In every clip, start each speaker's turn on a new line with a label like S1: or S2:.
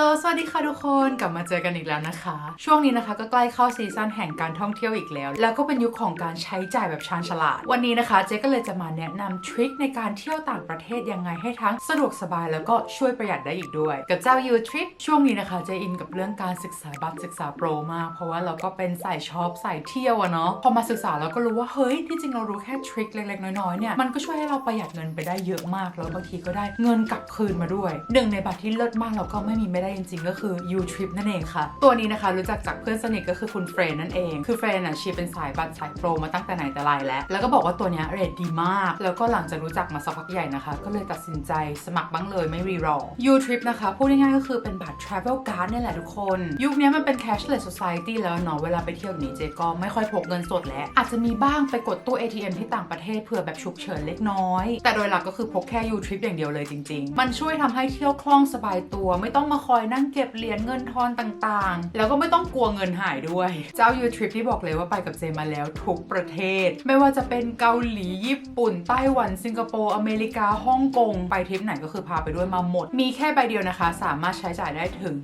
S1: ลสวัสดีค่ะทุกคนกลับมาเจอกันอีกแล้วนะคะ ช่วงนี้นะคะก็ใกล้เข้าซีซั่นแห่งการท่องเที่ยวอีกแล้ว แล้วก็เป็นยุคของการใช้จ่ายแบบชาญฉลาด วันนี้นะคะเจ๊ก็เลยจะมาแนะนำทริคในการเที่ยวต่างประเทศยังไงให้ทั้งสะดวกสบายแล้วก็ช่วยประหยัดได้อีกด้วย กับเจ้า You Trip ช่วงนี้นะคะเจ๊อินกับเรื่องการศึกษาบัตรศึกษาโปรมาก เพราะว่าเราก็เป็นสายชอบสายเที่ยวอะเนาะพอมาศึกษาเราก็รู้ว่าเฮ้ยที่จริงเรารู้แค่ทริคเล็กๆน้อยๆเนี่ยมันก็ช่วยให้เราประหยัดเงินไปได้เยอะมาก แล้วบางทีก็ได้เงินกลับคืนมาด้วยหนึ่งในบัตรที่เลิศมากแล้วก็ไม่มีไม่ได้จริงๆ ก็คือ U Trip นั่นเองค่ะ ตัวนี้นะคะรู้จักจากเพื่อนสนิทก็คือคุณเฟรนนั่นเอง คือเฟรนอะชีเป็นสายบัตรสายโปรมาตั้งแต่ไหนแต่ไรแล้ว แล้วก็บอกว่าตัวเนี้ยเรทดีมาก แล้วก็หลังจากรู้จักมาสักพักใหญ่นะคะ ก็เลยตัดสินใจสมัครบ้างเลยไม่รีรอ U Trip นะคะพูดง่ายๆก็คือเป็นบัตร Travel Card เนี่ยแหละทุกคน ยุคนี้มันเป็น cashless society แล้วเนาะเวลาไปเที่ยวนี้เจก็ไม่ค่อยพกเงินสดแล้ว อาจจะมีบ้างไปกดตู้ ATM ที่ต่างประเทศเผื่อแบบฉุกเฉินเล็กน้อย แต่โดยหลักก็คือพกแค่ U Trip อย่างเดียวเลยจริง ๆ มันช่วยทำให้เที่ยวคล่องสบายตัวไม่ต้องมาคอยนั่งเก็บเหรียญเงินทอนต่างๆ แล้วก็ไม่ต้องกลัวเงินหายด้วย เจ้า U Trip ที่บอกเลยว่าไปกับเจมาแล้วทุกประเทศ ไม่ว่าจะเป็นเกาหลีญี่ปุ่น ไต้หวัน สิงคโปร์ อเมริกา ฮ่องกง ไปทริปไหนก็คือพาไปด้วยมาหมด มีแค่ใบเดียวนะคะ สามารถใช้จ่ายได้ถึง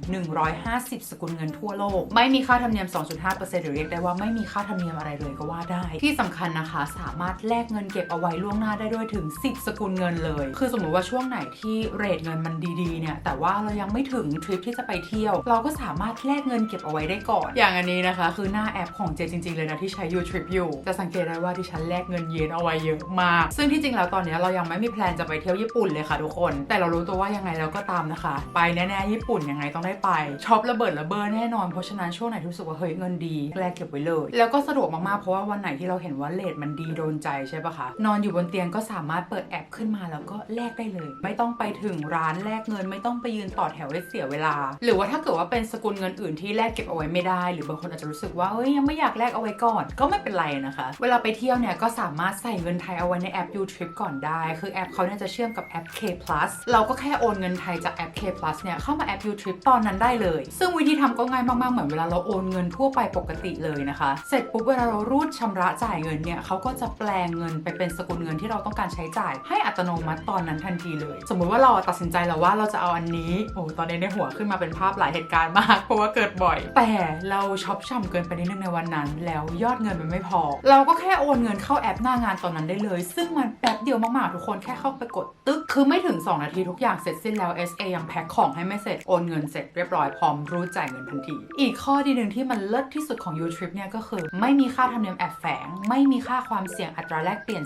S1: 150 สกุลเงินทั่วโลก ไม่มีค่าธรรมเนียม 2.5%หรือเรียกได้ว่าไม่มีค่าธรรมเนียมอะไรเลยก็ว่าได้ ที่สำคัญนะคะ สามารถแลกเงินเก็บเอาไว้ล่วงหน้าได้ด้วยถึง 10 สกุลเงินเลย คือสมมติว่าช่วงไหนที่เรทเงินมันดีๆเนี่ย แต่ว่าเรายังไม่ถึงทริปที่จะไปเที่ยว เราก็สามารถแลกเงินเก็บเอาไว้ได้ก่อน อย่างอันนี้นะคะ คือหน้าแอปของเจจริง ๆ เลยนะที่ใช้ U Trip อยู่จะสังเกตได้ว่าที่ฉันแลกเงินเยนเอาไว้เยอะมาก ซึ่งที่จริงแล้วตอนนี้เรายังไม่มีแพลนจะไปเที่ยวญี่ปุ่นเลยค่ะทุกคน แต่เรารู้ตัวว่ายังไงเราก็ตามนะคะ ไปแน่ๆญี่ปุ่นยังไงต้องได้ไปช็อประเบิดระเบ้อแน่นอนเพราะฉะนั้นช่วงไหนที่รู้สึกว่าเฮ้ยเงินดีแลกเก็บไว้เลย แล้วก็สะดวกมากๆเพราะว่าวันไหนที่เราเห็นว่าเลทมันดีโดนใจใช่ปะคะนอนอยู่บนเตียงก็สามารถเปิดแอปขึ้นมาแล้วก็แลกได้เลย ไม่ต้องไปถึงร้านแลกเงินไม่ต้องไปยืนต่อแถวให้เสียเวลา หรือว่าถ้าเกิดว่าเป็นสกุลเงินอื่นที่แลกเก็บเอาไว้ไม่ได้ หรือบางคนอาจจะรู้สึกว่าเอ้ยยังไม่อยากแลกเอาไว้ก่อน ก็ไม่เป็นไรนะคะ เวลาไปเที่ยวเนี่ยก็สามารถใส่เงินไทยเอาไว้ในแอป YouTrip ก่อนได้ คือแอปเขาเนี่ยจะเชื่อมกับแอป K Plus เราก็แค่โอนเงินไทยจากแอป K Plus เนี่ยเข้ามาแอป YouTrip ตอนนั้นได้เลย ซึ่งวิธีทำก็ง่ายมากๆเหมือนเวลาเราโอนเงินทั่วไปปกติเลยนะคะ เสร็จปุ๊บเวลาเรารูดชำระจ่ายเงินเนี่ยเขาก็จะแปลงเงินไปเป็นสกุลเงินที่เราต้องการใช้จ่าย ให้อัตโนมัติตอนนั้นทันทีเลย สมมุติว่าเราตัดสินใจแล้วว่าเราจะเอาอันนี้โอ้ตอนนี้ในหัวขึ้นมาเป็นภาพหลายเหตุการณ์มาก เพราะว่าเกิดบ่อย แต่เราช็อปช่ำเกินไปนิดนึงในวันนั้น แล้วยอดเงินมันไม่พอ เราก็แค่โอนเงินเข้าแอปหน้างานตอนนั้นได้เลย ซึ่งมันแป๊บเดียวมากๆทุกคนแค่เข้าไปกดตึ๊กคือไม่ถึง 2 นาทีทุกอย่างเสร็จสิ้นแล้ว SA ยังแพ็คของให้ไม่เสร็จโอนเงินเสร็จเรียบร้อยพร้อมรูดจ่ายเงินทันที อีกข้อดีหนึ่งที่มันเลิศที่สุดของ U-Trip เนี่ยก็คือ ไม่มีค่าธรรมเนียมแอบแฝง ไม่มีค่าความเสี่ยงอัตราแลกเปลี่ยน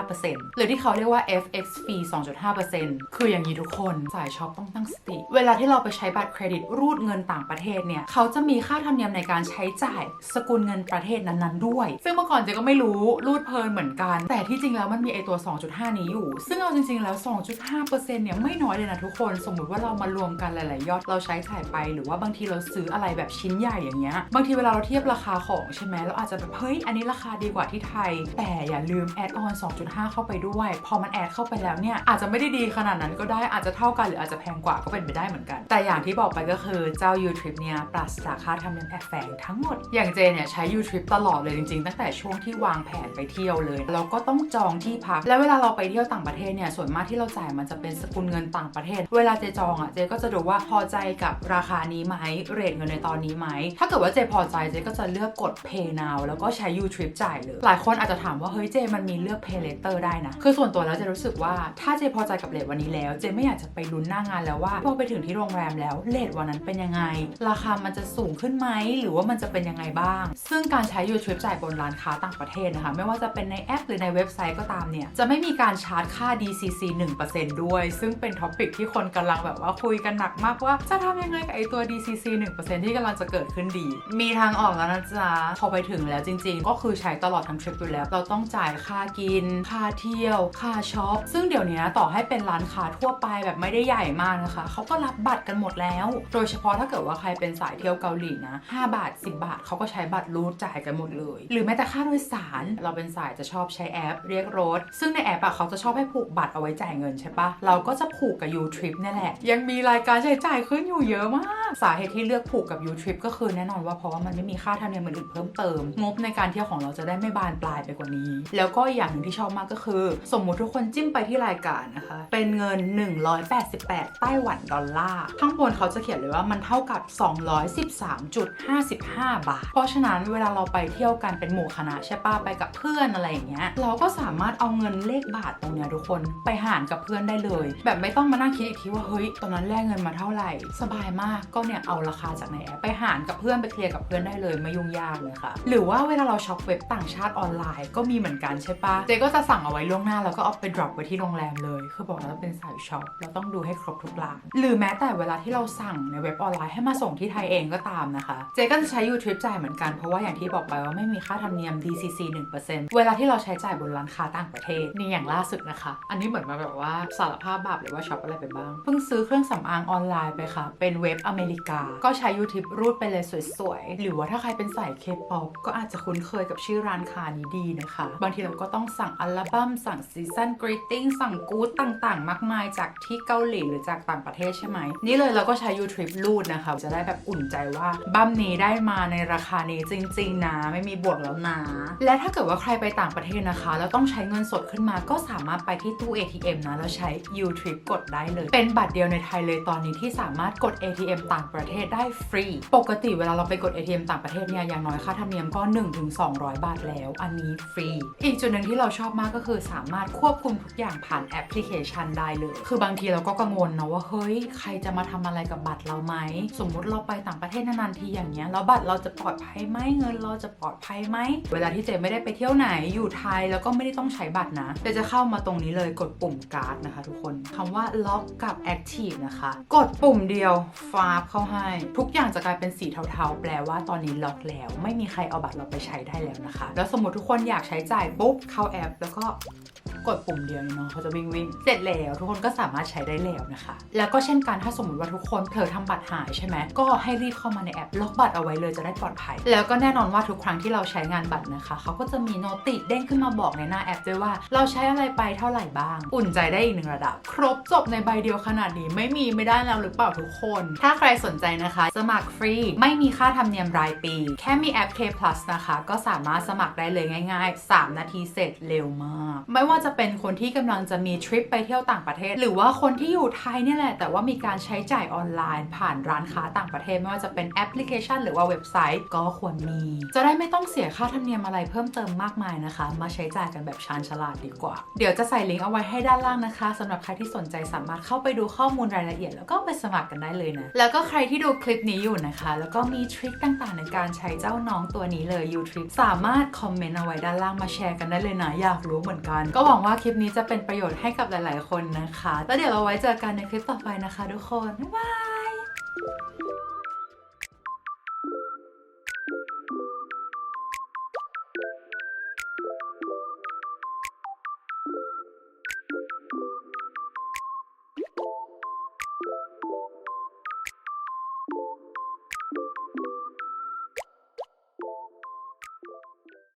S1: 2.5%หรือที่เขาเรียกว่า FX fee 2.5%คืออย่างนี้ทุกคนสายช็อปต้องตั้งสติ เวลาที่เราไปใช้บัตรเครดิตรูดเงินต่างประเทศเนี่ยเขาจะมีค่าธรรมเนียมในการใช้จ่ายสกุลเงินประเทศนั้นๆด้วย ซึ่งเมื่อก่อนเจก็ไม่รู้รูดเพลินเหมือนกัน แต่ที่จริงแล้วมันมีไอตัว 2.5 นี้อยู่ ซึ่งเอาจริง ๆ แล้ว 2.5%เนี่ยไม่น้อยเลยนะทุกคน สมมติว่าเรามารวมกันหลาย ๆ ยอดเราใช้จ่ายไป หรือว่าบางทีเราซื้ออะไรแบบชิ้นใหญ่อย่างเงี้ยบางทีเวลาเราเทียบราคาของใช่ไหมเราอาจจะแบบเฮ้ยอันนี้ราคาดีกว่าที่ไทย แต่อย่าลืมแอดออน 2.5 เข้าไปด้วย พอมันแอดเข้าไปแล้วเนี่ยอาจจะไม่ได้ดีขนาดนั้นก็ได้อาจจะเท่ากันหรืออาจจะแพงกว่าก็เป็นไปได้เหมือนกันแต่อย่างที่บอกไปก็คือเจ้า U-Trip เนี่ยปราศจากค่าธรรมเนียมแอบแฝงทั้งหมด อย่างเจเนี่ยใช้ U-Trip ตลอดเลยจริงๆ ตั้งแต่ช่วงที่วางแผนไปเที่ยวเลย เราก็ต้องจองที่พัก แล้วเวลาเราไปเที่ยวต่างประเทศเนี่ยส่วนมากที่เราจ่ายมันจะเป็นสกุลเงินต่างประเทศ เวลาเจจองอะเจก็จะดูว่าพอใจกับราคานี้ไหมเรทเงินในตอนนี้ไหมถ้าเกิดว่าเจพอใจเจก็จะเลือกกด Pay now แล้วก็ใช้ U-Trip จ่ายเลยหลายคนอาจจะถามว่าเฮ้ยเจมันมีเลือก Pay later ได้นะคือส่วนตัวแล้วเจรู้สึกว่าถ้าเจพอใจกับเรทวันนี้แล้ว เจไม่อยากจะไปลุ้นหน้างานแล้วว่าพอไปถึงที่โรงแรมแล้วเรทวันนั้นเป็นยังไง ราคามันจะสูงขึ้นไหมหรือว่ามันจะเป็นยังไงบ้าง ซึ่งการใช้ U-Trip จ่ายบนร้านค้าต่างประเทศนะคะ ไม่ว่าจะเป็นในแอปหรือในเว็บไซต์ก็ตามเนี่ย จะไม่มีการชาร์จค่า DCC 1%ด้วย ซึ่งเป็นท็อปิกที่คนกำลังแบบว่าคุยกันหนักมากว่าจะทำยังไงกับไอตัว DCC 1%ที่กำลังจะเกิดขึ้นดี มีทางออกแล้วนะจ๊ะพอไปถึงแล้วจริง ๆ ก็คือใช้ตลอดทั้งทริปอยู่แล้ว เราต้องจ่ายค่ากิน ค่าเที่ยว ค่าช็อปซึ่งเดี๋ยวนี้ต่อให้เป็นร้านค้าทั่วไปแบบไม่ได้ใหญ่มากนะคะเขาก็รับบัตรกันหมดแล้ว โดยเฉพาะถ้าเกิดว่าใครเป็นสายเที่ยวเกาหลีนะ 5 บาท 10 บาทเขาก็ใช้บัตรรูดจ่ายกันหมดเลย หรือแม้แต่ค่าโดยสารเราเป็นสายจะชอบใช้แอป เรียกรถ ซึ่งในแอปอะเขาจะชอบให้ผูกบัตรเอาไว้จ่ายเงินใช่ปะเราก็จะผูกกับ U-Trip นี่แหละ ยังมีรายการใช้จ่ายขึ้นอยู่เยอะมาก สาเหตุที่เลือกผูกกับ U-Trip ก็คือแน่นอนว่าเพราะว่ามันไม่มีค่าธรรมเนียมอื่นเพิ่มเติม งบในการเที่ยวของเราจะได้ไม่บานปลายไปกว่านี้ แล้วก็อย่างหนึ่งที่ชอบมากก็คือ สมมุติทุกคนจิ้มไปที่รายการนะคะ เป็นเงิน 188 ไต้หวันดอลลาร์ข้างบนเขาจะเขียนเลยว่ามันเท่ากับ 213.55 บาท เพราะฉะนั้นเวลาเราไปเที่ยวกันเป็นหมู่คณะใช่ป้าไปกับเพื่อนอะไรอย่างเงี้ยเราก็สามารถเอาเงินเลขบาทตรงเนี้ยทุกคนไปหารกับเพื่อนได้เลย แบบไม่ต้องมานั่งคิดอีกทีว่าเฮ้ยตอนนั้นแลกเงินมาเท่าไหร่ สบายมากก็เนี่ยเอาราคาจากในแอปไปหารกับเพื่อนไปเคลียร์กับเพื่อนได้เลยไม่ยุ่งยากเลยค่ะ หรือว่าเวลาเราช็อปเว็บต่างชาติออนไลน์ก็มีเหมือนกันใช่ปะเจก็จะสั่งเอาไว้ล่วงหน้าแล้วก็เอาไป drop ไว้ที่โรงแรมเลย คือบอกแล้วเป็นสายช็อปเราต้องดูให้ครบทุกร้านหรือแม้แต่เวลาที่เราสั่งในเว็บออนไลน์ให้มาส่งที่ไทยเองก็ตามนะคะ เจก็จะใช้ YouTube จ่ายเหมือนกัน เพราะว่าอย่างที่บอกไปว่าไม่มีค่าธรรมเนียม DCC 1%เวลาที่เราใช้จ่ายบนร้านค้าต่างประเทศนี่อย่างล่าสุดนะคะ อันนี้เหมือนมาแบบว่าสารภาพบาปเลยว่าช็อปอะไรไปบ้าง เพิ่งซื้อเครื่องสำอางออนไลน์ไปค่ะ เป็นเว็บอเมริกา ก็ใช้ YouTube รูดไปเลยสวยๆ หรือว่าถ้าใครเป็นสายเคป๊อปก็อาจจะคุ้นเคยกับชื่อร้านค้านี้ดีนะคะ บางทีเราก็ต้องสั่งอัลบั้มสั่งซีซันกรีตติ้งสั่งกู๊ดต่างๆ มากมายจากที่เกาหลีหรือจากต่างประเทศใช่ไหมนี่เลยเราก็ใช้ YouTube รูดนะคะ จะได้แบบอุ่นใจว่าบั้มนี้ได้มาในราคานี้จริง ๆ นะ ไม่มีบวกแล้วนะ และถ้าเกิดว่าใครไปต่างประเทศนะคะ แล้วต้องใช้เงินสดขึ้นมาก็สามารถไปที่ตู้ ATM นะ แล้วใช้ U-Trip กดได้เลย เป็นบัตรเดียวในไทยเลยตอนนี้ที่สามารถกด ATM ต่างประเทศได้ฟรี ปกติเวลาเราไปกด ATM ต่างประเทศเนี่ยอย่างน้อยค่าธรรมเนียมก็ 1-200 บาทแล้ว อันนี้ฟรี อีกจุดหนึ่งที่เราชอบมากก็คือสามารถควบคุมทุกอย่างผ่านแอปพลิเคชันได้เลย คือบางทีเราก็กังวลนะว่าเฮ้ยใครจะมาททำอะไรกับบัตรเราไหม สมมุติเราไปต่างประเทศนานๆทีอย่างเงี้ยแล้วบัตรเราจะปลอดภัยไหมเงินเราจะปลอดภัยไหมเวลาที่เจไม่ได้ไปเที่ยวไหนอยู่ไทยแล้วก็ไม่ได้ต้องใช้บัตรนะเจจะเข้ามาตรงนี้เลยกดปุ่มการ์ดนะคะ ทุกคนคำว่าล็อกกับ Active นะคะ กดปุ่มเดียวฟาบเข้าให้ ทุกอย่างจะกลายเป็นสีเทาๆ แปลว่าตอนนี้ล็อกแล้ว ไม่มีใครเอาบัตรเราไปใช้ได้แล้วนะคะ แล้วสมมติทุกคนอยากใช้จ่ายปุ๊บเข้าแอป แล้วก็ กดปุ่มเดียวเนี่เนาะเขาจะวิ่งวิ่งเสร็จแล้ว ทุกคนก็สามารถใช้ได้แล้วนะคะ แล้วก็เช่นกันถ้าสมมติว่าทุกคนเผลอทำบัตรหายใช่ไหมก็ให้รีบเข้ามาในแอปล็อกบัตรเอาไว้เลยจะได้ปลอดภัย แล้วก็แน่นอนว่าทุกครั้งที่เราใช้งานบัตรนะคะเขาก็จะมีโนติเด้งขึ้นมาบอกในหน้าแอปด้วยว่า เราใช้อะไรไปเท่าไหร่บ้าง อุ่นใจได้อีกหนึ่งระดับ ครบจบในใบเดียวขนาดนี้ไม่มีไม่ได้แล้วหรือเปล่าทุกคน ถ้าใครสนใจนะคะสมัครฟรีไม่มีค่าธรรมเนียมรายปี แค่มีแอป K Plus นะคะ ก็สามารถสมัครได้เลยง่าย ๆ 3 นาทีเสร็จเร็วมาก ไม่ว่าจะเป็นคนที่กำลังจะมีทริปไปเที่ยวต่างประเทศ หรือว่าคนที่อยู่ไทยเนี่ยแหละ แต่ว่ามีการใช้จ่ายออนไลน์ ผ่านร้านค้าต่างประเทศไม่ว่าจะเป็นแอปพลิเคชัน หรือว่าเว็บไซต์ก็ควรมี จะได้ไม่ต้องเสียค่าธรรมเนียมอะไรเพิ่มเติมมากมายนะคะ มาใช้จ่ายกันแบบชาญฉลาดดีกว่า เดี๋ยวจะใส่ลิงก์เอาไว้ให้ด้านล่างนะคะสำหรับใครที่สนใจสามารถเข้าไปดูข้อมูลรายละเอียด แล้วก็ไปสมัครกันได้เลยนะแล้วก็ใครที่ดูคลิปนี้อยู่นะคะ แล้วก็มีทริคต่างๆ ในการใช้เจ้าน้องตัวนี้เลย YouTube สามารถคอมเมนต์เอาไว้ด้านล่างมาแชร์กันได้เลยนะอยากรู้เหมือนกันก็หวังว่าคลิปนี้จะเป็นประโยชน์ให้กับหลาย ๆ คนนะคะ แล้วเดี๋ยวเราไว้เจอกันในคลิปต่อไปนะคะ ทุกคน บ๊ายบาย